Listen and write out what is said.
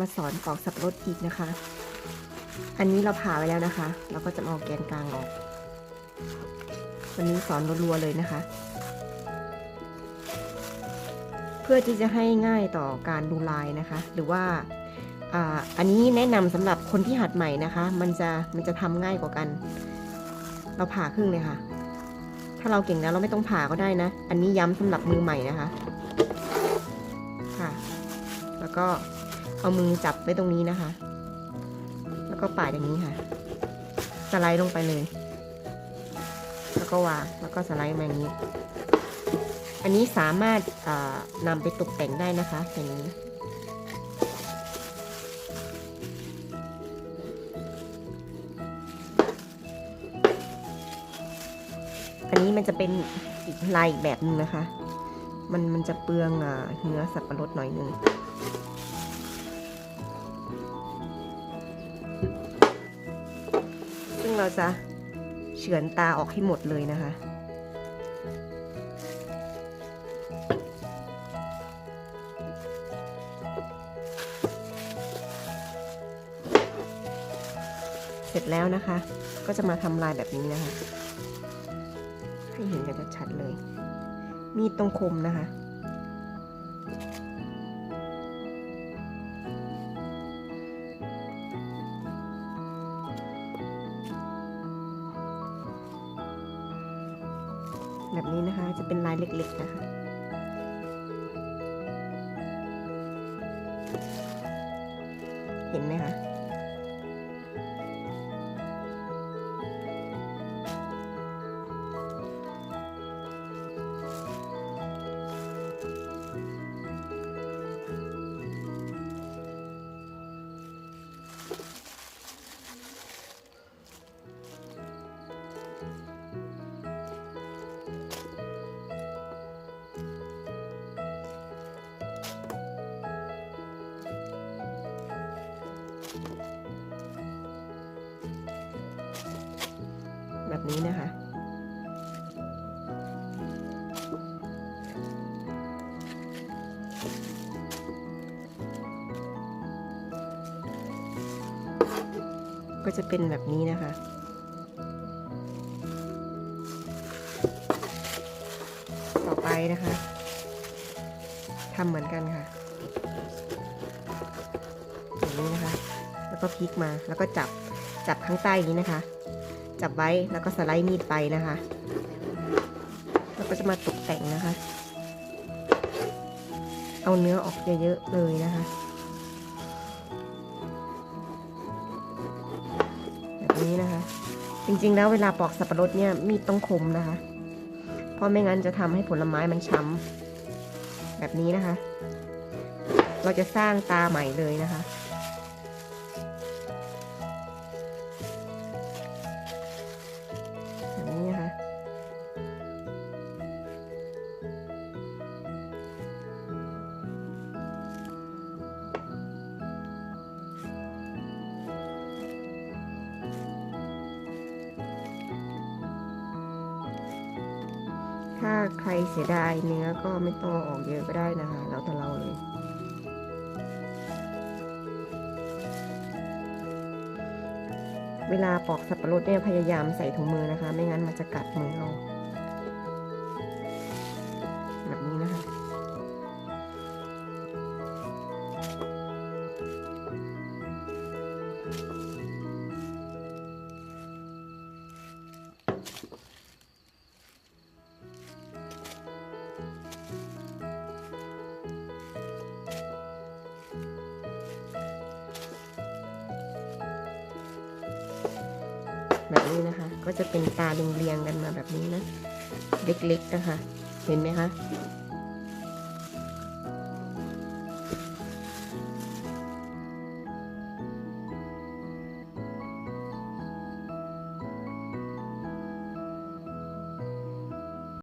มาสอนปอกสับปะรดอีกนะคะ อันนี้เราผ่าไว้แล้วนะคะ เราก็จะเอาแกนกลางออก วันนี้สอนรัวๆเลยนะคะ เพื่อที่จะให้ง่ายต่อการดูลายนะคะ หรือว่าอ่าอันนี้แนะนำสำหรับคนที่หัดใหม่นะคะ มันจะมันจะทำง่ายกว่ากัน เราผ่าครึ่งเลยค่ะ ถ้าเราเก่งแล้วเราไม่ต้องผ่าก็ได้นะ อันนี้ย้ำสำหรับมือใหม่นะคะ ค่ะ แล้วก็ เอามือจับไว้ตรงนี้นะคะ แล้วก็ปาดอย่างนี้ค่ะ สไลด์ลงไปเลย แล้วก็วาง แล้วก็สไลด์มาอย่างนี้ อันนี้สามารถนำไปตกแต่งได้นะคะอย่างนี้อันนี้มันจะเป็นอีกลายอีกแบบหนึงนะคะ มันมันจะเปลืองอเนื้อสับปะรดหน่อยนึง เราจะเฉือนตาออกให้หมดเลยนะคะ เสร็จแล้วนะคะ ก็จะมาทำลายแบบนี้นะคะ ให้เห็นกันชัดๆเลย มีดตรงคมนะคะ แบบนี้นะคะ จะเป็นลายเล็กๆนะคะ เห็นไหมคะ แบบนี้นะคะ ก็จะเป็นแบบนี้นะคะต่อไปนะคะทำเหมือนกันค่ะอย่างนี้นะคะ แล้วก็พลิกมาแล้วก็จับจับข้างใต้นี้นะคะ จับไว้แล้วก็สไลด์มีดไปนะคะแล้วก็จะมาตกแต่งนะคะ เอาเนื้อออกเยอะๆเลยนะคะแบบนี้นะคะ จริงๆแล้วเวลาปอกสับปะรดเนี่ยมีดต้องคมนะคะ เพราะไม่งั้นจะทำให้ผลไม้มันช้ำแบบนี้นะคะ เราจะสร้างตาใหม่เลยนะคะ ถ้าใครเสียดายเนื้อก็ไม่ต้องออกเยอะก็ได้นะคะ แล้วแต่เราเลยเวลาปอกสับปะรดเนี่ยพยายามใส่ถุงมือนะคะ ไม่งั้นมันจะกัดมือเรา แบบนี้นะคะ ก็จะเป็นตาเรียงๆกันมาแบบนี้นะ เล็กๆนะคะ เห็นไหมคะ